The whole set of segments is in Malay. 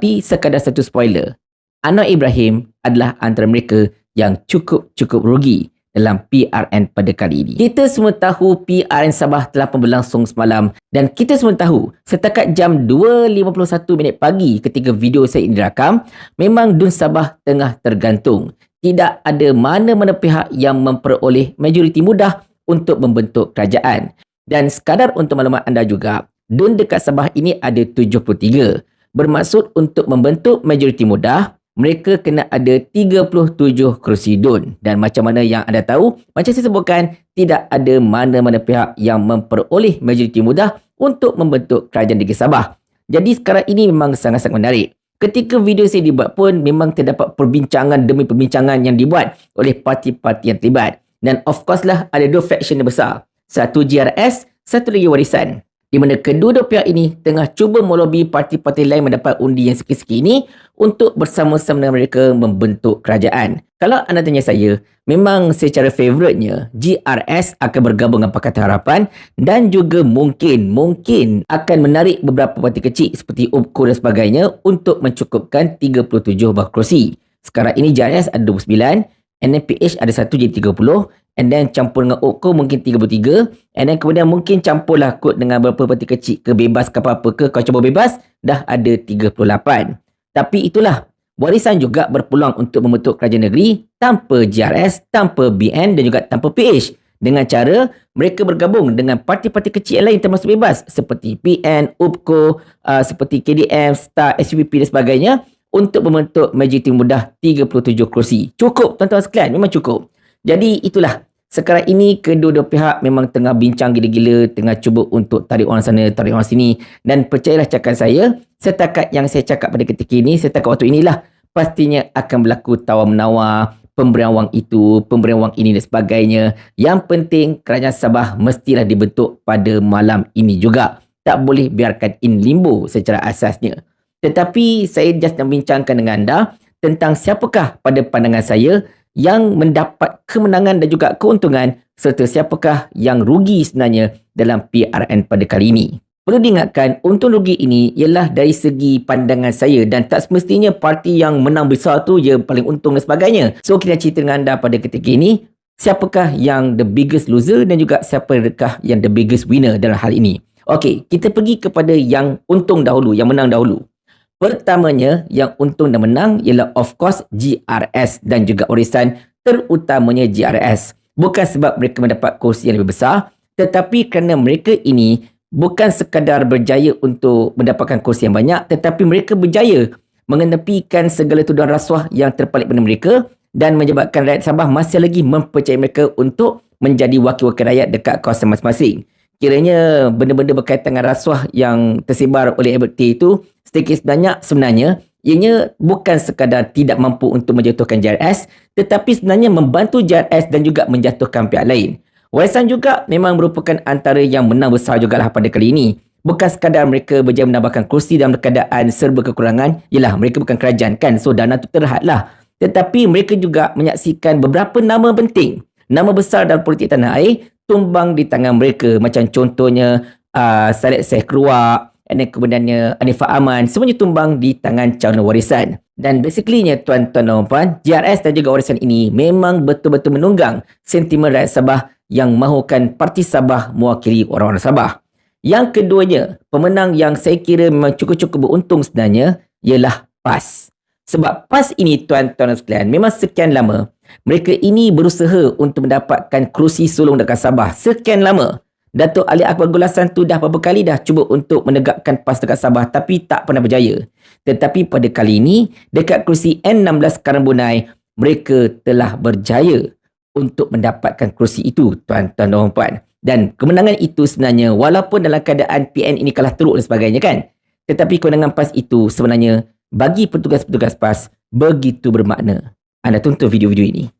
Tapi sekadar satu spoiler, Anwar Ibrahim adalah antara mereka yang cukup-cukup rugi dalam PRN pada kali ini. Kita semua tahu PRN Sabah telah pun berlangsung semalam dan kita semua tahu setakat jam 2.51 minit pagi ketika video saya ini dirakam, memang Dun Sabah tengah tergantung. Tidak ada mana-mana pihak yang memperoleh majoriti mudah untuk membentuk kerajaan. Dan sekadar untuk maklumat anda juga, Dun dekat Sabah ini ada 73. Bermaksud untuk membentuk majoriti mudah, mereka kena ada 37 kerusi DUN. Dan macam mana yang anda tahu, macam saya sebutkan, tidak ada mana-mana pihak yang memperoleh majoriti mudah untuk membentuk kerajaan negeri Sabah. Jadi sekarang ini memang sangat-sangat menarik. Ketika video saya dibuat pun memang terdapat perbincangan demi perbincangan yang dibuat oleh parti-parti yang terlibat. Dan of course lah ada dua faction yang besar. Satu GRS, satu lagi warisan di mana kedua-dua pihak ini tengah cuba melobi parti-parti lain mendapat undi yang sikit-sikit ini untuk bersama-sama dengan mereka membentuk kerajaan. Kalau anda tanya saya, memang secara favoritnya GRS akan bergabung dengan Pakatan Harapan dan juga mungkin mungkin akan menarik beberapa parti kecil seperti UPKO dan sebagainya untuk mencukupkan 37 buah kerusi. Sekarang ini GRS ada 29, NPH ada satu jadi 30 and then campur dengan OKO mungkin 33 and then kemudian mungkin campurlah kod dengan beberapa parti kecil ke bebas ke apa-apa ke. Kau cuba bebas dah ada 38 tapi itulah warisan juga berpeluang untuk membentuk kerajaan negeri tanpa GRS, tanpa BN dan juga tanpa PH dengan cara mereka bergabung dengan parti-parti kecil yang lain termasuk bebas. Seperti PN, UPKO, uh, seperti KDM, STAR, SUPP dan sebagainya untuk membentuk majoriti mudah 37 kerusi. Cukup tuan-tuan sekalian, memang cukup. Jadi itulah sekarang ini kedua-dua pihak memang tengah bincang gila-gila, tengah cuba untuk tarik orang sana, tarik orang sini dan percayalah cakap saya, setakat yang saya cakap pada ketika ini, setakat waktu inilah pastinya akan berlaku tawar-menawar, pemberian wang itu, pemberian wang ini dan sebagainya. Yang penting kerajaan Sabah mestilah dibentuk pada malam ini juga. Tak boleh biarkan in limbo secara asasnya. Tetapi saya just nak bincangkan dengan anda tentang siapakah pada pandangan saya yang mendapat kemenangan dan juga keuntungan serta siapakah yang rugi sebenarnya dalam PRN pada kali ini. Perlu diingatkan, untung rugi ini ialah dari segi pandangan saya dan tak semestinya parti yang menang besar tu je paling untung dan sebagainya. So, kita cerita dengan anda pada ketika ini, siapakah yang the biggest loser dan juga siapakah yang the biggest winner dalam hal ini. Okey, kita pergi kepada yang untung dahulu, yang menang dahulu. Pertamanya yang untung dan menang ialah of course GRS dan juga Orisan terutamanya GRS. Bukan sebab mereka mendapat kursi yang lebih besar tetapi kerana mereka ini bukan sekadar berjaya untuk mendapatkan kursi yang banyak tetapi mereka berjaya mengenepikan segala tuduhan rasuah yang terpalit pada mereka dan menyebabkan rakyat Sabah masih lagi mempercayai mereka untuk menjadi wakil-wakil rakyat dekat kawasan masing-masing kiranya benda-benda berkaitan dengan rasuah yang tersebar oleh Albert T itu sedikit sebanyak sebenarnya ianya bukan sekadar tidak mampu untuk menjatuhkan JRS tetapi sebenarnya membantu JRS dan juga menjatuhkan pihak lain. Warisan juga memang merupakan antara yang menang besar jugalah pada kali ini. Bukan sekadar mereka berjaya menambahkan kursi dalam keadaan serba kekurangan, ialah mereka bukan kerajaan kan, so dana itu terhadlah. Tetapi mereka juga menyaksikan beberapa nama penting, nama besar dalam politik tanah air tumbang di tangan mereka macam contohnya uh, Saleh Syekh Keruak dan kemudiannya Anifah Aman semuanya tumbang di tangan calon warisan. Dan basicallynya tuan-tuan dan puan JRS dan juga warisan ini memang betul-betul menunggang sentimen rakyat Sabah yang mahukan parti Sabah mewakili orang-orang Sabah. Yang keduanya pemenang yang saya kira memang cukup-cukup beruntung sebenarnya ialah PAS. Sebab PAS ini tuan-tuan dan sekalian memang sekian lama mereka ini berusaha untuk mendapatkan kerusi sulung dekat Sabah. Sekian lama. Datuk Ali Akbar Gulasan tu dah beberapa kali dah cuba untuk menegakkan PAS dekat Sabah tapi tak pernah berjaya. Tetapi pada kali ini, dekat kerusi N16 Karambunai, mereka telah berjaya untuk mendapatkan kerusi itu, tuan-tuan dan puan. Dan kemenangan itu sebenarnya, walaupun dalam keadaan PN ini kalah teruk dan sebagainya kan, tetapi kemenangan PAS itu sebenarnya bagi petugas-petugas PAS begitu bermakna. Anda tonton video-video ini.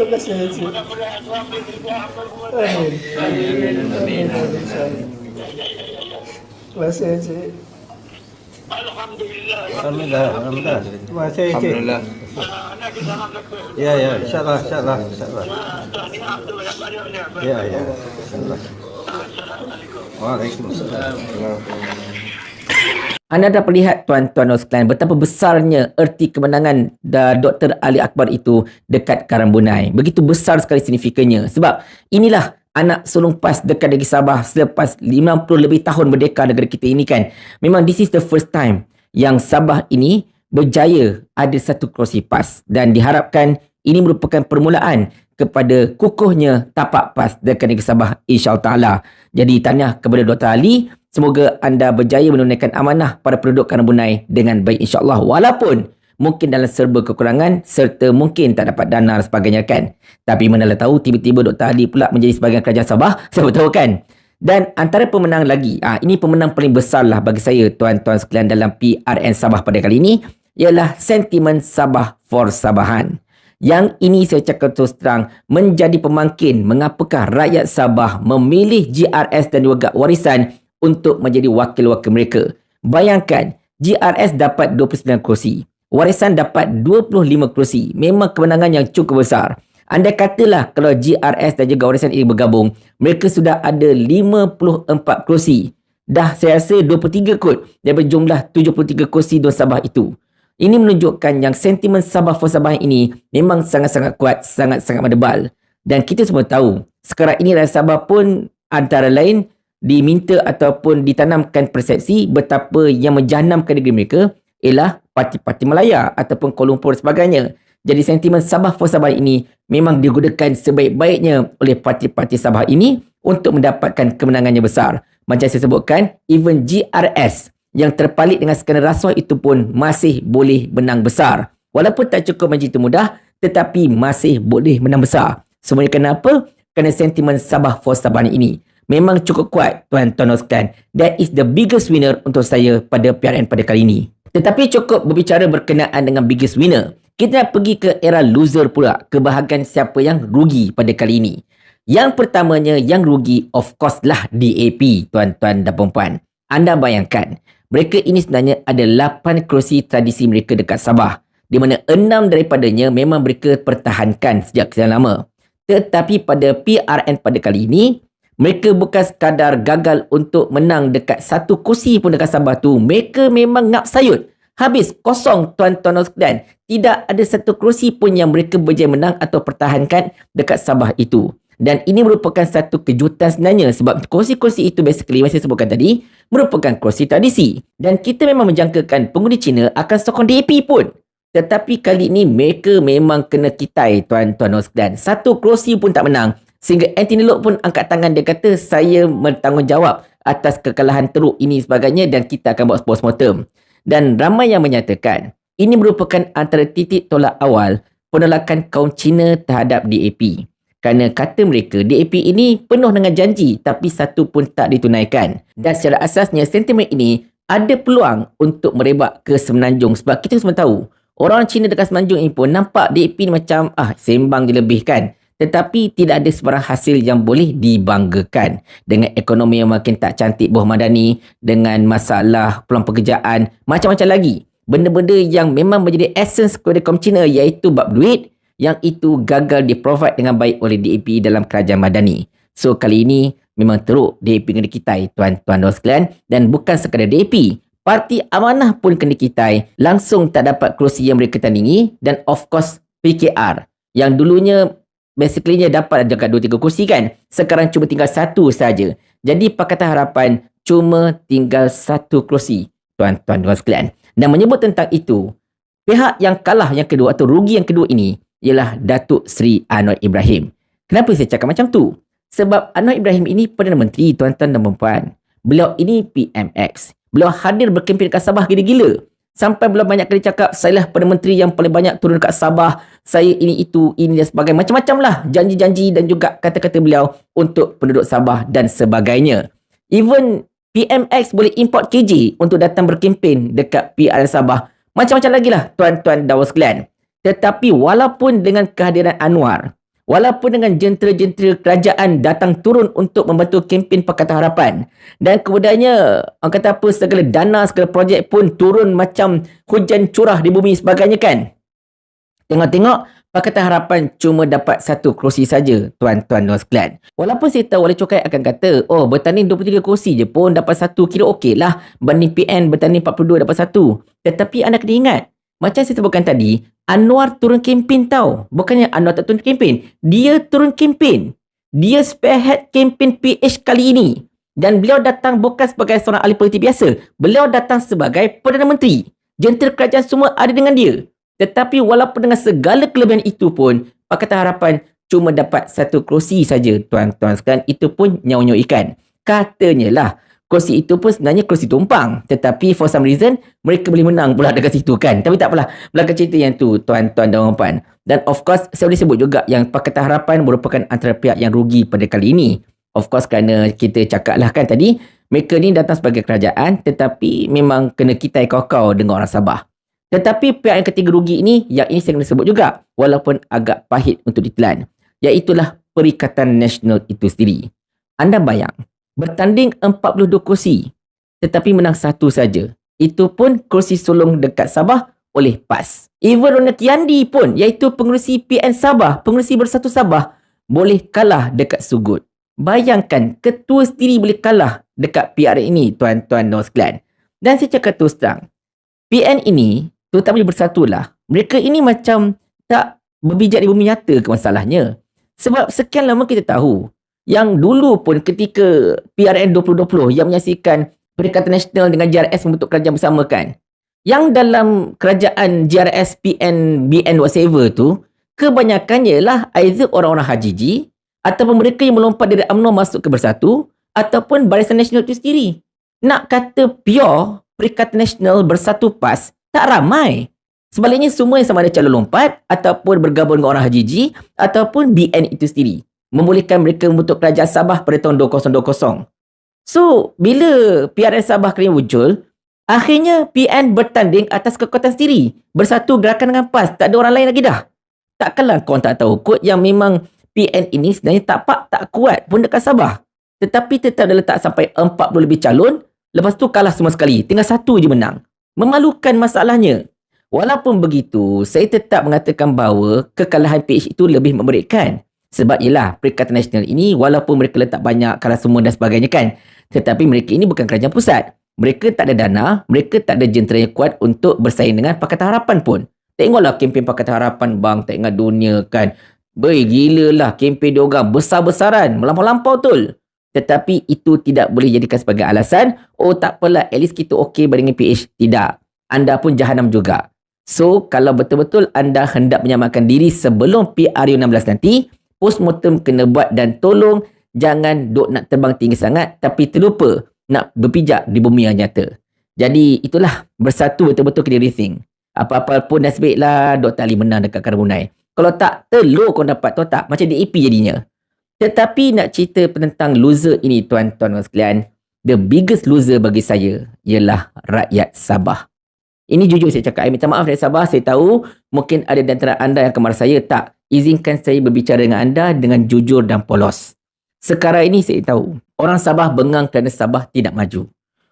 Terima kasih Haji. Alhamdulillah, Alhamdulillah. Terima kasih, Cik. Alhamdulillah. Ya, ya, insyaAllah, insyaAllah, insyaAllah. Ya, ya. InsyaAllah. Waalaikumsalam. Anda dapat lihat tuan-tuan dan sekalian betapa besarnya erti kemenangan Dr. Ali Akbar itu dekat Karambunai. Begitu besar sekali signifikannya. Sebab inilah anak sulung PAS dekat negeri Sabah selepas 50 lebih tahun merdeka negara kita ini kan. Memang this is the first time yang Sabah ini berjaya ada satu kerusi PAS. Dan diharapkan ini merupakan permulaan kepada kukuhnya tapak PAS dekat negeri Sabah insyaAllah. Jadi tanya kepada Dr. Ali, semoga anda berjaya menunaikan amanah pada penduduk Karambunai dengan baik insyaAllah. Walaupun mungkin dalam serba kekurangan serta mungkin tak dapat dana dan sebagainya kan. Tapi manalah tahu tiba-tiba Dr. Ali pula menjadi sebahagian kerajaan Sabah. Siapa tahu kan? Dan antara pemenang lagi, ah ini pemenang paling besar lah bagi saya tuan-tuan sekalian dalam PRN Sabah pada kali ini ialah sentimen Sabah for Sabahan. Yang ini saya cakap terus terang menjadi pemangkin mengapakah rakyat Sabah memilih GRS dan juga warisan untuk menjadi wakil-wakil mereka. Bayangkan, GRS dapat 29 kerusi. Warisan dapat 25 kerusi. Memang kemenangan yang cukup besar. Anda katalah kalau GRS dan juga warisan ini bergabung, mereka sudah ada 54 kerusi. Dah saya rasa 23 kot daripada jumlah 73 kerusi Don Sabah itu. Ini menunjukkan yang sentimen Sabah for Sabah ini memang sangat-sangat kuat, sangat-sangat mendebal. Dan kita semua tahu, sekarang ini rakyat Sabah pun antara lain diminta ataupun ditanamkan persepsi betapa yang menjanamkan negeri mereka ialah parti-parti Melaya ataupun Kuala Lumpur sebagainya. Jadi sentimen Sabah for Sabah ini memang digunakan sebaik-baiknya oleh parti-parti Sabah ini untuk mendapatkan kemenangan yang besar. Macam saya sebutkan, even GRS yang terpalit dengan skandal rasuah itu pun masih boleh menang besar. Walaupun tak cukup begitu mudah, tetapi masih boleh menang besar. Semuanya kenapa? Kerana sentimen Sabah for Sabah ini memang cukup kuat tuan-tuan sekalian. That is the biggest winner untuk saya pada PRN pada kali ini. Tetapi cukup berbicara berkenaan dengan biggest winner. Kita nak pergi ke era loser pula. Kebahagiaan siapa yang rugi pada kali ini. Yang pertamanya yang rugi of course lah DAP tuan-tuan dan puan Anda bayangkan. Mereka ini sebenarnya ada 8 kerusi tradisi mereka dekat Sabah. Di mana 6 daripadanya memang mereka pertahankan sejak sekian lama. Tetapi pada PRN pada kali ini, mereka bukan sekadar gagal untuk menang dekat satu kursi pun dekat Sabah tu. Mereka memang ngap sayut. Habis kosong tuan-tuan dan. Tidak ada satu kerusi pun yang mereka berjaya menang atau pertahankan dekat Sabah itu. Dan ini merupakan satu kejutan sebenarnya sebab kursi-kursi itu basically yang saya sebutkan tadi merupakan kursi tradisi. Dan kita memang menjangkakan pengundi Cina akan sokong DAP pun. Tetapi kali ini mereka memang kena kitai tuan-tuan dan. Satu kursi pun tak menang. Sehingga Anthony Lok pun angkat tangan dia kata saya bertanggungjawab atas kekalahan teruk ini sebagainya dan kita akan buat postmortem. Dan ramai yang menyatakan ini merupakan antara titik tolak awal penolakan kaum Cina terhadap DAP. Kerana kata mereka, DAP ini penuh dengan janji tapi satu pun tak ditunaikan. Dan secara asasnya, sentimen ini ada peluang untuk merebak ke Semenanjung. Sebab kita semua tahu, orang Cina dekat Semenanjung ini pun nampak DAP ni macam ah sembang dilebihkan. Tetapi tidak ada sebarang hasil yang boleh dibanggakan. Dengan ekonomi yang makin tak cantik buah madani, dengan masalah peluang pekerjaan, macam-macam lagi. Benda-benda yang memang menjadi essence kepada kaum Cina iaitu bab duit, yang itu gagal di-provide dengan baik oleh DAP dalam kerajaan madani. So kali ini memang teruk DAP kena dikitai tuan-tuan dan sekalian dan bukan sekadar DAP. Parti Amanah pun kena dikitai langsung tak dapat kerusi yang mereka tandingi dan of course PKR yang dulunya basically dapat dekat 2-3 kursi kan. Sekarang cuma tinggal satu saja. Jadi Pakatan Harapan cuma tinggal satu kerusi tuan-tuan dan sekalian. Dan menyebut tentang itu, pihak yang kalah yang kedua atau rugi yang kedua ini ialah Datuk Seri Anwar Ibrahim. Kenapa saya cakap macam tu? Sebab Anwar Ibrahim ini Perdana Menteri tuan-tuan dan puan Beliau ini PMX. Beliau hadir berkempen dekat Sabah gila-gila. Sampai beliau banyak kali cakap, saya lah Perdana Menteri yang paling banyak turun dekat Sabah. Saya ini, itu, ini dan sebagainya. Macam-macam lah janji-janji dan juga kata-kata beliau untuk penduduk Sabah dan sebagainya. Even PMX boleh import KJ untuk datang berkempen dekat PRN Sabah. Macam-macam lagi lah tuan-tuan dan sekalian. Tetapi walaupun dengan kehadiran Anwar, walaupun dengan jentera-jentera kerajaan datang turun untuk membantu kempen Pakatan Harapan. Dan kemudiannya orang kata apa segala dana segala projek pun turun macam hujan curah di bumi sebagainya kan? Tengok-tengok Pakatan Harapan cuma dapat satu kerusi saja tuan-tuan dan sekalian. Walaupun saya tahu Wali Cokai akan kata oh bertanding 23 kerusi je pun dapat satu kira okey lah. Banding PN bertanding 42 dapat satu. Tetapi anda kena ingat macam saya sebutkan tadi, Anwar turun kempen tau. Bukannya Anwar tak turun kempen. Dia turun kempen. Dia spearhead kempen PH kali ini. Dan beliau datang bukan sebagai seorang ahli politik biasa. Beliau datang sebagai Perdana Menteri. Jentera kerajaan semua ada dengan dia. Tetapi walaupun dengan segala kelebihan itu pun, Pakatan Harapan cuma dapat satu kerusi saja tuan-tuan sekalian. Itu pun nyawa-nyawa ikan. Katanya lah, kursi itu pun sebenarnya kursi tumpang. Tetapi for some reason, mereka boleh menang pula dekat situ kan. Tapi tak apalah. Belakang cerita yang tu, tuan-tuan dan puan. Dan of course, saya boleh sebut juga yang Pakatan Harapan merupakan antara pihak yang rugi pada kali ini. Of course, kerana kita cakap lah kan tadi, mereka ni datang sebagai kerajaan tetapi memang kena kitai kau-kau dengan orang Sabah. Tetapi pihak yang ketiga rugi ini, yang ini saya kena sebut juga, walaupun agak pahit untuk ditelan. Iaitulah Perikatan Nasional itu sendiri. Anda bayang, bertanding 42 kursi tetapi menang satu saja. Itu pun kursi sulung dekat Sabah oleh PAS. Even Rona Kiandi pun iaitu pengurusi PN Sabah, pengurusi Bersatu Sabah boleh kalah dekat Sugut. Bayangkan ketua sendiri boleh kalah dekat PR ini tuan-tuan sekalian. Dan saya cakap terus terang, PN ini terutama Bersatu lah. Mereka ini macam tak berbijak di bumi nyata ke masalahnya. Sebab sekian lama kita tahu yang dulu pun ketika PRN 2020 yang menyaksikan Perikatan Nasional dengan JRS membentuk kerajaan bersama kan. Yang dalam kerajaan JRS PN BN whatever tu, kebanyakannya lah either orang-orang hajiji ataupun mereka yang melompat dari UMNO masuk ke Bersatu ataupun Barisan Nasional itu sendiri. Nak kata pure Perikatan Nasional Bersatu PAS, tak ramai. Sebaliknya semua yang sama ada calon lompat ataupun bergabung dengan orang hajiji ataupun BN itu sendiri membolehkan mereka membentuk kerajaan Sabah pada tahun 2020. So, bila PRN Sabah kena wujud, akhirnya PN bertanding atas kekuatan sendiri. Bersatu gerakan dengan PAS. Tak ada orang lain lagi dah. Takkanlah kau tak tahu kot yang memang PN ini sebenarnya tak pak, tak kuat pun dekat Sabah. Tetapi tetap dah letak sampai 40 lebih calon, lepas tu kalah semua sekali. Tinggal satu je menang. Memalukan masalahnya. Walaupun begitu, saya tetap mengatakan bahawa kekalahan PH itu lebih memberikan. Sebab ialah Perikatan Nasional ini walaupun mereka letak banyak kalah semua dan sebagainya kan. Tetapi mereka ini bukan kerajaan pusat. Mereka tak ada dana, mereka tak ada jentera yang kuat untuk bersaing dengan Pakatan Harapan pun. Tengoklah kempen Pakatan Harapan bang, tengok dunia kan. Beri gila lah kempen diorang besar-besaran, melampau-lampau betul. Tetapi itu tidak boleh jadikan sebagai alasan, oh tak apalah, at least kita okey banding PH. Tidak. Anda pun jahanam juga. So, kalau betul-betul anda hendak menyamakan diri sebelum PRU16 nanti, postmortem kena buat dan tolong jangan duk nak terbang tinggi sangat tapi terlupa nak berpijak di bumi yang nyata. Jadi itulah bersatu betul-betul kena rethink. Apa-apa pun dah sebaiklah Dr. Ali menang dekat Karbonai. Kalau tak, telur kau dapat tu tak. Macam DAP jadinya. Tetapi nak cerita tentang loser ini tuan-tuan sekalian. The biggest loser bagi saya ialah rakyat Sabah. Ini jujur saya cakap. Saya minta maaf dari Sabah. Saya tahu mungkin ada di antara anda yang kemar saya. Tak izinkan saya berbicara dengan anda dengan jujur dan polos. Sekarang ini saya tahu, orang Sabah bengang kerana Sabah tidak maju.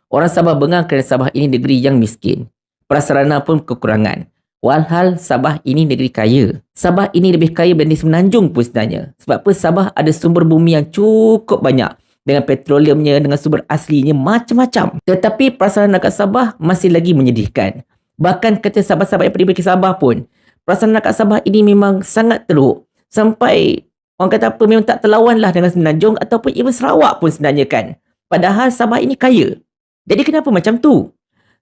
Orang Sabah bengang kerana Sabah ini negeri yang miskin. Prasarana pun kekurangan. Walhal Sabah ini negeri kaya. Sabah ini lebih kaya berbanding Semenanjung pun sebenarnya. Sebab apa Sabah ada sumber bumi yang cukup banyak. Dengan petroleumnya, dengan sumber aslinya, macam-macam. Tetapi prasarana kat Sabah masih lagi menyedihkan. Bahkan kata sahabat-sahabat yang pergi ke Sabah pun, perasaan kat Sabah ini memang sangat teruk. Sampai orang kata apa memang tak terlawan lah dengan Semenanjung ataupun even Sarawak pun sebenarnya kan. Padahal Sabah ini kaya. Jadi kenapa macam tu?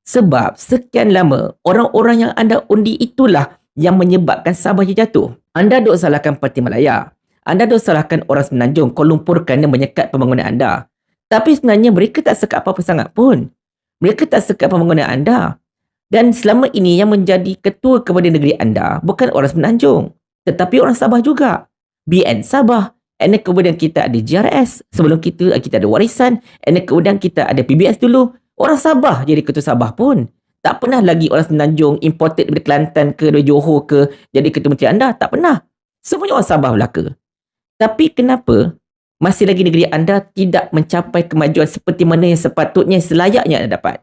Sebab sekian lama orang-orang yang anda undi itulah yang menyebabkan Sabah jatuh. Anda duk salahkan Parti Malaya. Anda dah salahkan orang Semenanjung Kuala Lumpur kerana menyekat pembangunan anda. Tapi sebenarnya mereka tak sekat apa-apa sangat pun. Mereka tak sekat pembangunan anda. Dan selama ini yang menjadi ketua kepada negeri anda bukan orang Semenanjung. Tetapi orang Sabah juga. BN Sabah. And then kemudian kita ada GRS. Sebelum kita, kita ada warisan. And then kemudian kita ada PBS dulu. Orang Sabah jadi ketua Sabah pun. Tak pernah lagi orang Semenanjung imported dari Kelantan ke dari Johor ke jadi ketua menteri anda. Tak pernah. Semuanya orang Sabah belaka. Tapi kenapa masih lagi negeri anda tidak mencapai kemajuan seperti mana yang sepatutnya selayaknya anda dapat?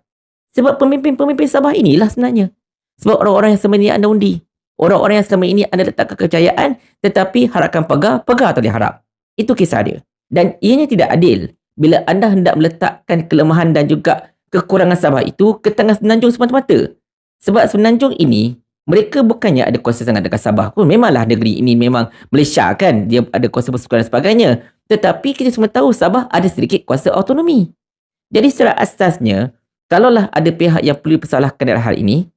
Sebab pemimpin-pemimpin Sabah inilah sebenarnya. Sebab orang-orang yang selama ini anda undi. Orang-orang yang selama ini anda letakkan kepercayaan tetapi harapkan pegar, pegar tak diharap. Itu kisah dia. Dan ianya tidak adil bila anda hendak meletakkan kelemahan dan juga kekurangan Sabah itu ke tangan Semenanjung semata-mata. Sebab Semenanjung ini mereka bukannya ada kuasa sangat dekat Sabah pun. Memanglah negeri ini memang Malaysia kan. Dia ada kuasa persekutuan dan sebagainya. Tetapi kita semua tahu Sabah ada sedikit kuasa autonomi. Jadi secara asasnya, kalaulah ada pihak yang perlu dipersalahkan dalam hal ini,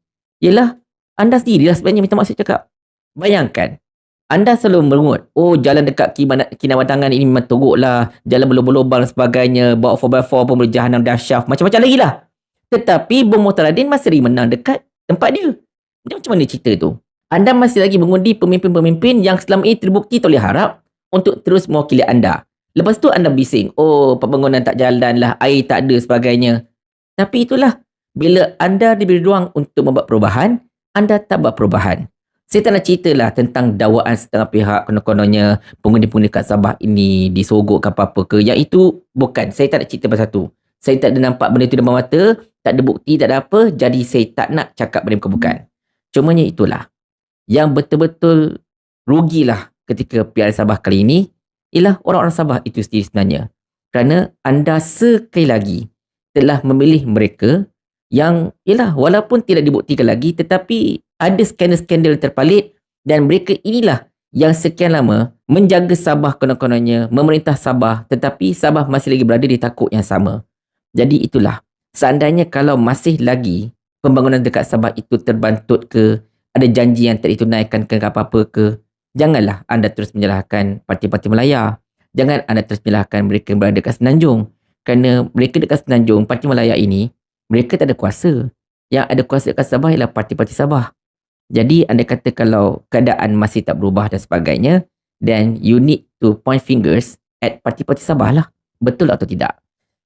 ialah anda sendirilah sebenarnya minta maksud cakap. Bayangkan, anda selalu merungut, oh jalan dekat kinabatangan ini memang teruk lah, jalan berlubang-lubang dan sebagainya, bawa 4x4 pun boleh jahanam dahsyaf, macam-macam lagi lah. Tetapi Mutaradin masih menang dekat tempat dia. Dia macam mana cerita tu? Anda masih lagi mengundi pemimpin-pemimpin yang selama ini terbukti tak boleh harap untuk terus mewakili anda. Lepas tu anda bising, oh pembangunan tak jalan lah, air tak ada sebagainya. Tapi itulah, bila anda diberi ruang untuk membuat perubahan, anda tak buat perubahan. Saya tak nak ceritalah tentang dakwaan setengah pihak konon-kononnya pengundi-pengundi kat Sabah ini disogok ke apa-apa ke. Yang itu bukan. Saya tak nak cerita pasal tu. Saya tak ada nampak benda tu dalam mata, tak ada bukti, tak ada apa. Jadi saya tak nak cakap benda bukan-bukan. Cumanya itulah. Yang betul-betul rugilah ketika PR Sabah kali ini ialah orang-orang Sabah itu sendiri sebenarnya. Kerana anda sekali lagi telah memilih mereka yang ialah walaupun tidak dibuktikan lagi tetapi ada skandal-skandal terpalit dan mereka inilah yang sekian lama menjaga Sabah konon-kononnya, memerintah Sabah tetapi Sabah masih lagi berada di takut yang sama. Jadi itulah. Seandainya kalau masih lagi pembangunan dekat Sabah itu terbantut ke, ada janji yang tak ditunaikan ke apa-apa ke, janganlah anda terus menyalahkan parti-parti Melaya. Jangan anda terus menyalahkan mereka berada dekat Senanjung. Kerana mereka dekat Senanjung, parti Melaya ini, mereka tak ada kuasa. Yang ada kuasa dekat Sabah ialah parti-parti Sabah. Jadi anda kata kalau keadaan masih tak berubah dan sebagainya, then you need to point fingers at parti-parti Sabah lah. Betul atau tidak?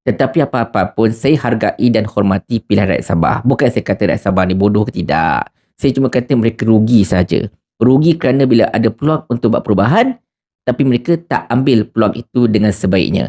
Tetapi apa-apa pun saya hargai dan hormati pilihan rakyat Sabah. Bukan saya kata rakyat Sabah ni bodoh ke tidak. Saya cuma kata mereka rugi saja. Rugi kerana bila ada peluang untuk buat perubahan tapi mereka tak ambil peluang itu dengan sebaiknya.